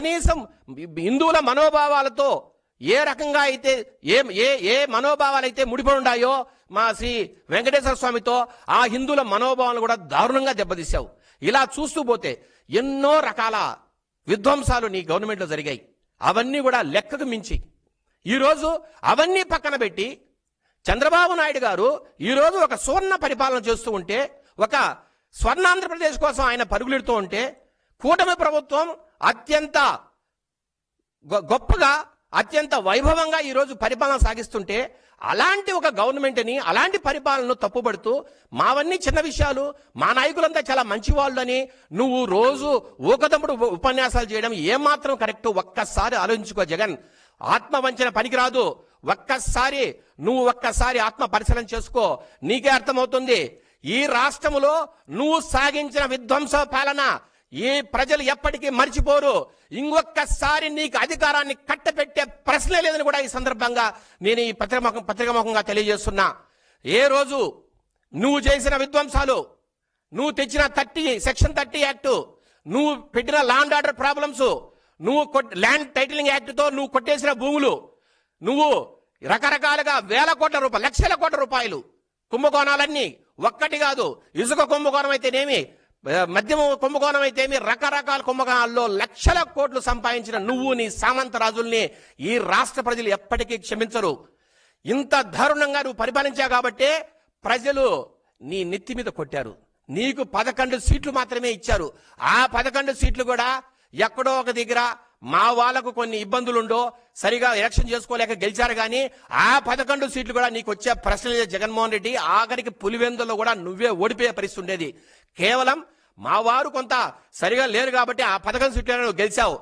కనీసం హిందువుల మనోభావాలతో ఏ రకంగా అయితే ఏ ఏ ఏ మనోభావాలు అయితే ముడిపడి ఉన్నాయో మా శ్రీ వెంకటేశ్వర స్వామితో ఆ హిందువుల మనోభావాలను కూడా దారుణంగా దెబ్బతీశావు. ఇలా చూస్తూ పోతే ఎన్నో రకాల విధ్వంసాలు నీ గవర్నమెంట్లో జరిగాయి. అవన్నీ కూడా లెక్కకు మించి. ఈరోజు అవన్నీ పక్కన పెట్టి చంద్రబాబు నాయుడు గారు ఈరోజు ఒక సువర్ణ పరిపాలన చేస్తూ ఉంటే ఒక స్వర్ణ ఆంధ్రప్రదేశ్ కోసం ఆయన పరుగులెడుతూ ఉంటే కూటమి ప్రభుత్వం అత్యంత గొ- గొప్పగా అత్యంత వైభవంగా ఈరోజు పరిపాలన సాగిస్తుంటే అలాంటి ఒక గవర్నమెంట్ని అలాంటి పరిపాలనను తప్పుపడుతూ మావన్నీ చిన్న విషయాలు మా నాయకులంతా చాలా మంచి వాళ్ళని నువ్వు రోజు ఊకదమ్ముడు ఉపన్యాసాలు చేయడం ఏమాత్రం కరెక్ట్? ఒక్కసారి ఆలోచించుకో జగన్. ఆత్మవంచన పనికిరాదు. ఒక్కసారి నువ్వు ఒక్కసారి ఆత్మ పరిశీలన చేసుకో. నీకే అర్థమవుతుంది. ఈ రాష్ట్రములో నువ్వు సాగించిన విధ్వంస పాలన ఈ ప్రజలు ఎప్పటికీ మర్చిపోరు. ఇంకొక్కసారి నీకు అధికారాన్ని కట్టపెట్టే ప్రశ్నే లేదని కూడా ఈ సందర్భంగా నేను ఈ పత్రిక పత్రికముఖంగా తెలియజేస్తున్నా. ఏ రోజు నువ్వు చేసిన విధ్వంసాలు నువ్వు తెచ్చిన థర్టీ సెక్షన్ థర్టీ యాక్ట్ నువ్వు పెట్టిన ల్యాండ్ ఆర్డర్ ప్రాబ్లమ్స్ నువ్వు కొట్- ల్యాండ్ టైటిలింగ్ యాక్ట్తో నువ్వు కొట్టేసిన భూములు నువ్వు రకరకాలుగా వేల కోట్ల రూపాయలు లక్షల కోట్ల రూపాయలు కుంభకోణాలన్నీ ఒక్కటి కాదు ఇసుక కుంభకోణం అయితేనేమి మద్యము కుంభకోణం అయితేమి రకరకాల కుంభకోణాల్లో లక్షల కోట్లు సంపాదించిన నువ్వు నీ సామంత రాజుల్ని ఈ రాష్ట్ర ప్రజలు ఎప్పటికీ క్షమించరు. ఇంత దారుణంగా నువ్వు పరిపాలించావు కాబట్టే ప్రజలు నీ నెత్తి మీద కొట్టారు. నీకు పదకొండు సీట్లు మాత్రమే ఇచ్చారు. ఆ పదకొండు సీట్లు కూడా ఎక్కడో ఒక దగ్గర మా వాళ్ళకు కొన్ని ఇబ్బందులుండో సరిగా ఎలక్షన్ చేసుకోలేక గెలిచారు కానీ ఆ పదకొండు సీట్లు కూడా నీకు వచ్చే ప్రశ్న లేదు జగన్మోహన్ రెడ్డి. ఆఖరికి పులివెందులో కూడా నువ్వే ఓడిపోయే పరిస్థితి ఉండేది. కేవలం మా వారు కొంత సరిగా లేరు కాబట్టి ఆ పథకం సీట్లు గెలిచావు.